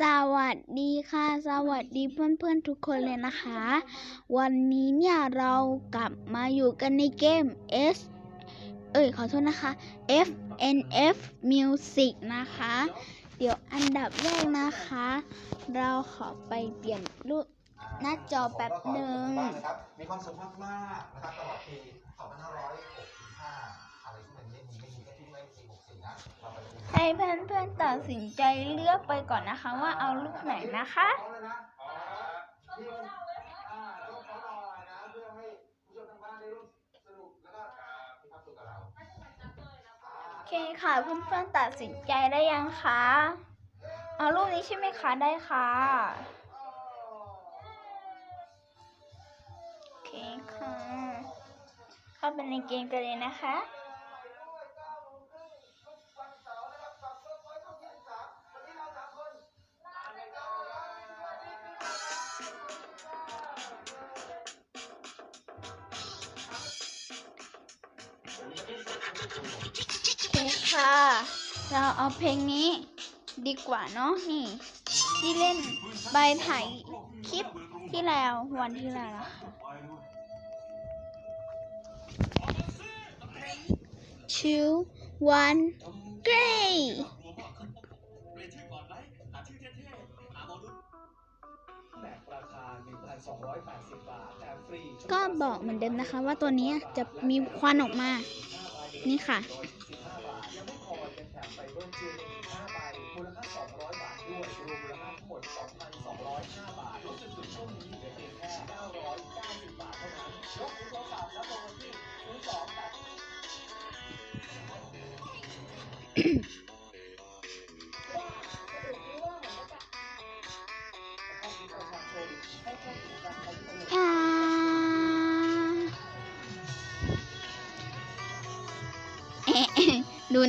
สวัสดีค่ะ สวัสดีเพื่อนๆทุกคนเลยนะคะ วันนี้เนี่ยเรากลับมาอยู่กันในเกม S เอ้ยขอโทษนะคะ FNF Music นะคะ เดี๋ยวอันดับแรกนะคะ เราขอไปเปลี่ยนรูปหน้าจอแป๊บหนึ่งนะครับมีความสุขมากๆนะครับตลอดปี2565 ให้เพื่อนๆตัดสินใจเลือกไปก่อนนะคะว่าเอารูปไหนนะคะโอเคค่ะเพื่อนๆตัดสินใจได้ยังคะเอารูปนี้ใช่ไหมคะได้ค่ะโอเคค่ะเข้าไปในเกมกันเลยนะคะ โอเคค่ะ เราเอาเพลงนี้ดีกว่าเนาะนี่ ที่เล่นใบถ่ายคลิปที่แล้ววันที่แล้วนะคะ two one great แม็กราคา1,280บาทแถมฟรีก็บอกเหมือนเดิมนะคะว่าตัวนี้จะมีควันออกมา นี่ค่ะ125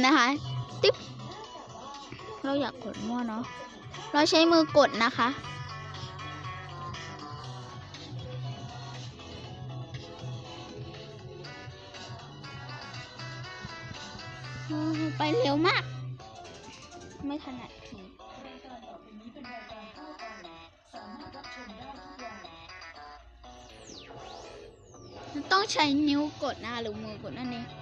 นะคะ ติ๊บ เราอยากกดมั่วเนาะ เราใช้มือกดนะคะ ไปเร็วมาก ไม่ถนัดทีต้องใช้นิ้วกดนะหรือมือกดนั่นเอง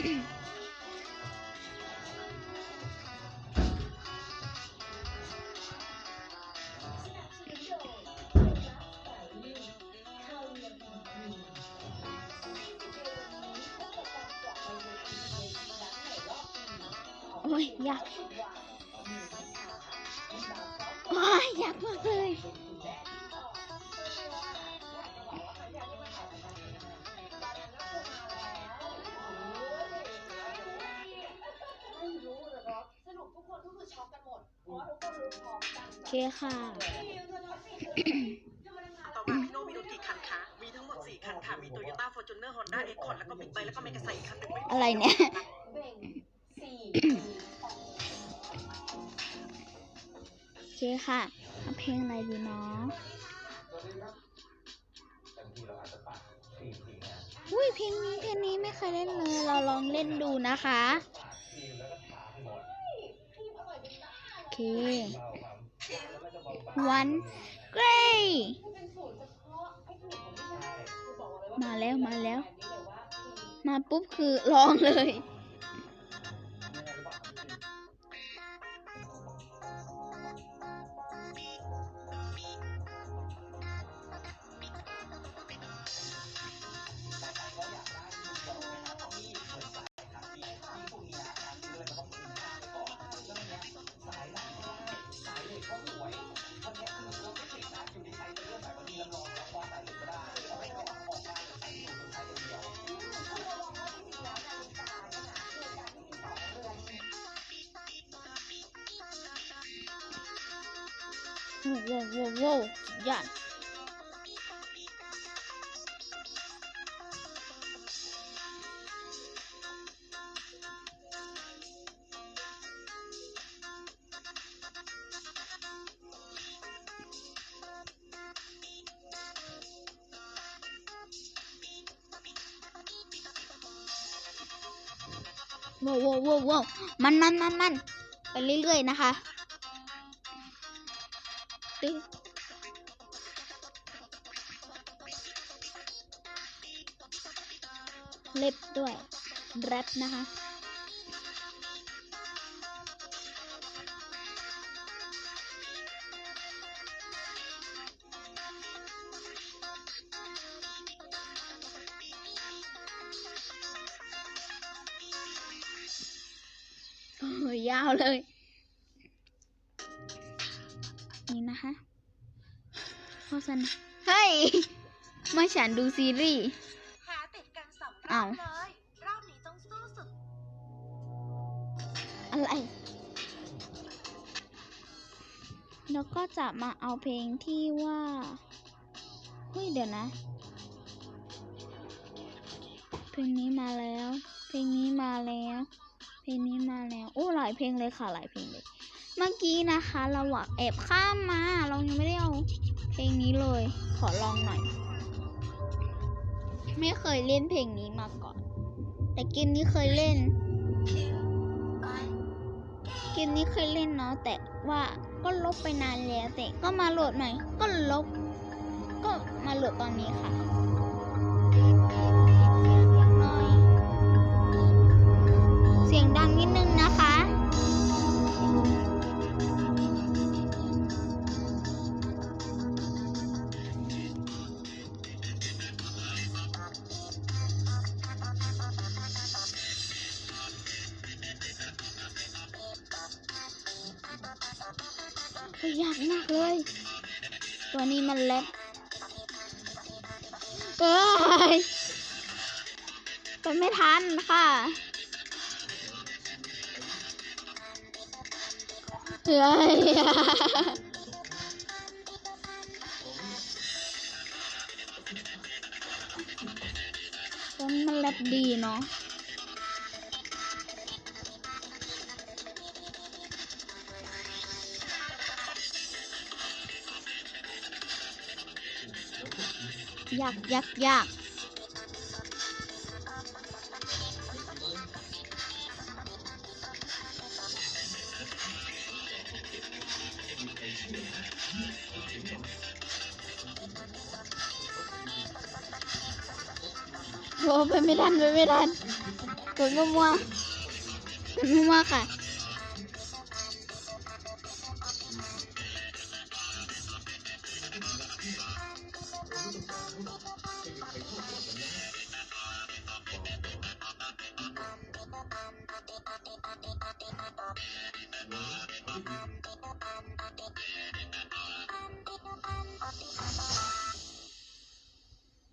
โอ้ยยาก โอเคค่ะ ต่อมาพี่โนมีรถกี่คันคะ มีทั้งหมด4คันค่ะ มี Toyota Fortuner Honda Accord แล้วก็ Big Bike แล้วก็ Mega อีกคันหนึ่งไม่พออะไรเนี่ย เบ่งสี่โอเคค่ะเอาเพลงอะไรดีเนาะสวัสดีครับแต่บางทีเราอาจจะปัดทีมทีมงานอุ้ยเพลงนี้เพลงนี้ไม่เคยเล่นเลย เราลองเล่นดูนะคะ เคเครับแล้วก็จะบอกว่า one great เป็นเกรย์มาแล้วมาแล้ว มาปุ๊บคือร้องเลย โว้โว้โว้ยอดว้าวว้าวว้าวมันมันมันมันไปเรื่อยๆนะคะ ตึ๊ดเล็บด้วย แรปนะคะโอ้ยยาวเลย โฆษณาเฮ้ยเมื่อฉันดูซีรีส์หาติดกันสองรอ้าอวบเลยรอบนี้ต้องสู้สุด อะไร แล้วก็จะมาเอาเพลงที่ว่า เฮ้ยเดี๋ยวนะ เพลงนี้มาแล้ว เพลงนี้มาแล้ว เพลงนี้มาแล้ว โอ้หลายเพลงเลยค่ะหลายเพลงเลย เมื่อกี้นะคะ เราอะแอบข้ามมา เรายังไม่ได้เอาเพ ลงนี้เลย ขอลองหน่อย ไม่เคยเล่นเพลงนี้มาก่อน แต่เกมนี้เคยเล่น เกมนี้เคยเล่นเนาะแต่ว่าก็ลบไปนานแล้วแต่ก็มาโหลดใหม่ ก็ลบ ก็มาโหลดตอนนี้ค่ะ เฮ้ยยากมากเลย ตัวนี้มันเล็บเอ้ยไปไม่ทันค่ะเฮ้ยตัวนี้มันเล็บดีเนาะ ยากยากยากโอ้ไปไม่ทันไปไม่ทันกดมั่วๆกดมั่วๆค่ะ อย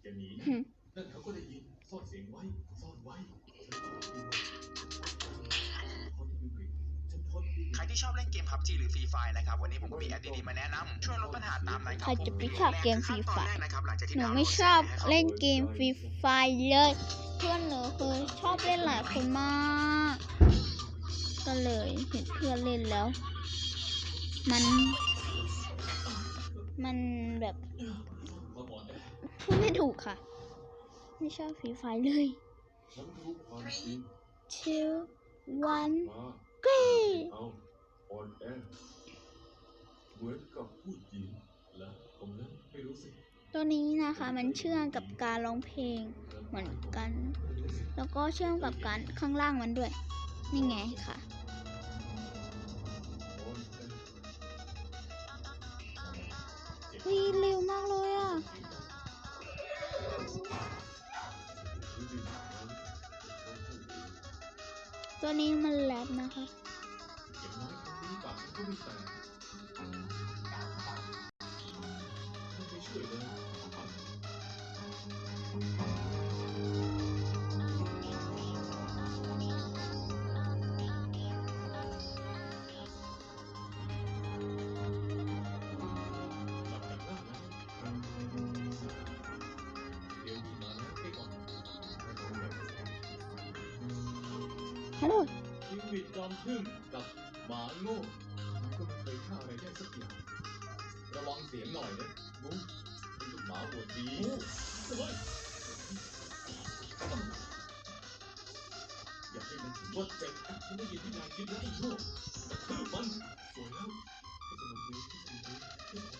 ่าหนีหึนั่นเขาก็ได้ยินซ่อนเสียงไว้ซ่อนไว้ฉันทดดีใครที่ชอบเล่นเกม PUBG หรือ Free Fire นะครับ วันนี้ผมก็มีแอปดีๆมาแนะนำช่วยลดปัญหาตามนั้นครัใครจะไปชอบเกม Free ขั้นตอน Fire แรกนะครับหลังจากที่หนูดาวน์โหลไม่ดชอบสร็จเล่นเกมฟรีไฟเลย เพื่อนหนูคือชอบเล่นหลายคนมาก ก็เลยเห็นเพื่อนเล่นแล้ว มัน มันแบบพูดไม่ถูกค่ะ ไม่ชอบฟีไฟเลยฉันรู้ความจริง two one มา go เอาอ่อนแอเหมือนกับผู้หญิงและผมนั้นไม่รู้สิตัวนี้นะคะมันเชื่อมกับการร้องเพลงเหมือนกัน แล้วก็เชื่อมกับการข้างล่างมันด้วย นี่ไงค่ะอ่อนแอเฮ้ยเร็วมากเลยอะ ตัวนี้มันแรปนะคะ ฮัลโหลชีวิตจอมทึ่งกับหมาโง่มันก็ไม่เคยฆ่าอะไรได้สักอย่างระวังเสียงหน่อยนะงูเป็นลูกหมาหัวดีเฮ้ยอย่าให้มันถึงว่าเจ็บฉันได้ยินที่นายคิดแล้วไอ้ชั่วกระทืบมันสวยแล้วที่สนุกดีที่สนุกดีที่สนุก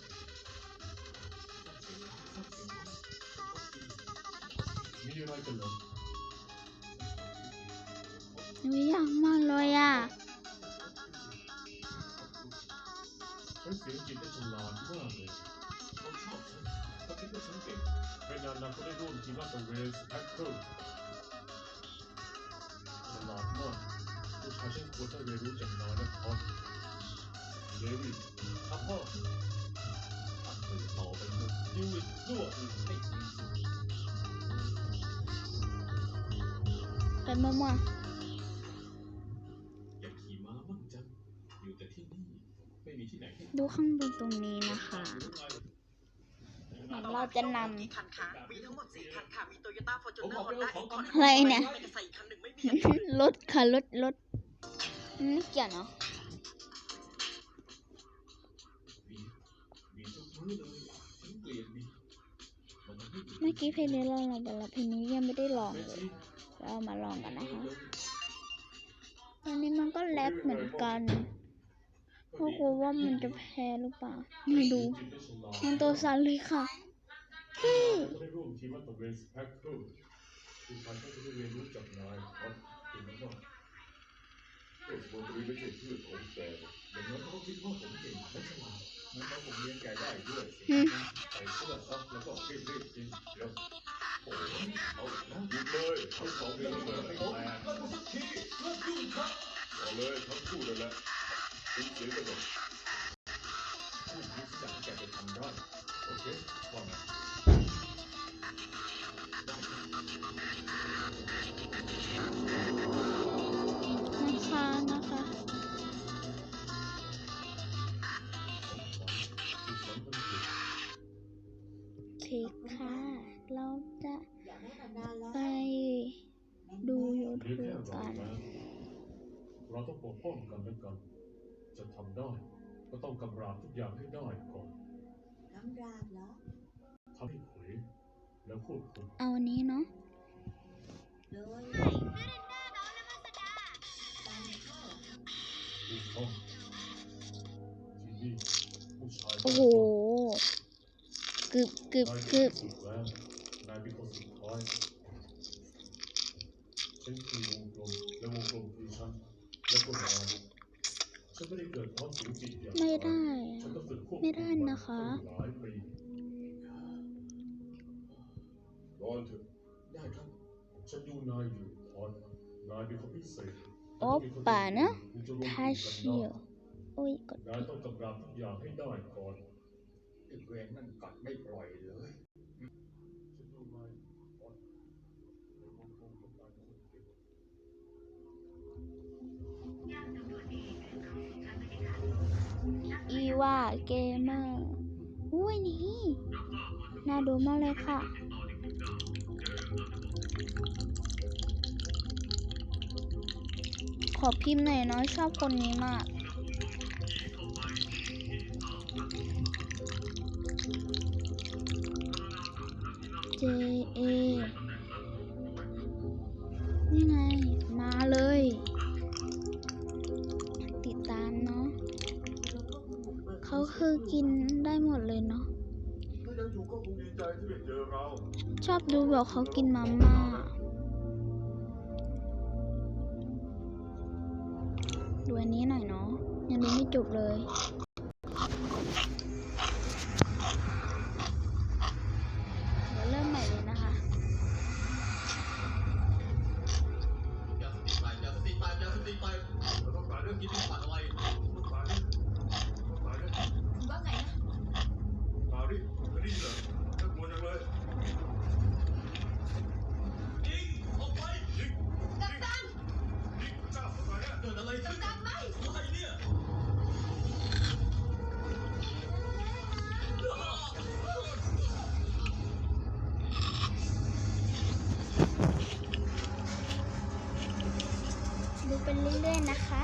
ดีมีอะไรกันเหรอ หนูอยากมากเลยอะฉันเสียงจิตได้ฉลาดมากเลยเขาชอบฉันเขาคิดว่าฉันเก่งไม่นานนานก็ได้ร่วมทีมลาดตระเวนสแพ็คเกิลฉลาดมากผู้ชายฉันควรได้เรียนรู้จากนายนะคอนเดวิดครับพ่อตั้งตื่นต่อไปเถอะดิวิดรั่วอื่นให้มีสุขไปมั่วอย ดูข้างบนตรงนี้นะคะเหมือนเราจะนกี่คันคะมีทั้งหมดสี่คันค่ะ มีโตโยต้าฟอร์จูเนอร์ฮอนด้าเอ็กคอร์อะไรเนี่ยเมกะไซอีกคันหนึ่งไม่มีำรถค่ะ รถรถไม่เกี่ยวเนาะมีมีทุกมื้อเลยฉันเกลียดมีมันทำให้เมื่อกี้เพลงนี้เราลองไปแล้วเพลงนี้ยังไม่ได้ลองแม่เลยชีเรามาลองกันนะคะ ตอนนี้มันก็แลกเหมือนกัน เพราะกลัวว่ามันจะแพ้หรือเปล่านี่ดูมันตัวสั่นเลยค่ะพี่ก็ได้ร่วมทีมลาดตระเวนสแพ็คเกิลผู้ชายฉันก็ได้เรียนรู้จากนายครับเก่งมากโอ้สมบูรณ์ไม่ใช่ชื่อของแกอย่างนั้นเขาก็คิดว่าผมเก่งและฉลาดงั้นเขาผมเลี้ยงแกได้ด้วยสิอืมใส่เสื้อซักแล้วก็รีบรีบๆกินเดี๋ยวโอ้ยเอาอีกนะหยุดเลยทั้งสองเรื่องเลยไม่แปลกเลิกกูสักทีเลิกยุ่งครับเอาเลยทั้งคู่เลยแหละ ทิ้งเสียงกันหมดพูดนี้สั่งแกจะทำได้โอเคว่าไงนะคะนะคะเคค่ะ เราจะไปดูยน YouTube แค่เรากันเราต้องปกป้องกันและกัน จะทำได้ ก็ต้องกำราบทุกอย่างให้ได้ก่อนกำราบเหรอทำให้เขวแล้วควบคุมเอาอันนี้เนาะโดยถูกต้องที่นี่ผู้ชายโอ้โหกึบกึบนายกึบสุดแล้วนายเป็นคนสุดท้ายฉันคือวงกลมและวงกลมคือฉันและก็นายฉัน ไม่ได้ ไม่ได้นะคะรอนเถอะได้ครับ ฉันดูนายอยู่พอนนายเป็นคนพิเศษโอป่านะคุณจะรวมทาตัวกันชิได้โอ้ยกดนายต้องกำราบทุกอย่างให้ได้ก่อนไอ้เวรนั่นกัดไม่ปล่อยเลย ว่าเกมเมอร์อุ้ยนี่น่าดูมากเลยค่ะขอพิมพ์หน่อยเนาะชอบคนนี้มาก คือกินได้หมดเลยเนาะถ้ายังอยู่ก็คงดีใจที่ได้เจอเราชอบดูแบบเขากินมาม่าดูอันนี้หน่อยเนาะยังดูไม่จบเลย ดูเป็นเรื่อยๆนะคะ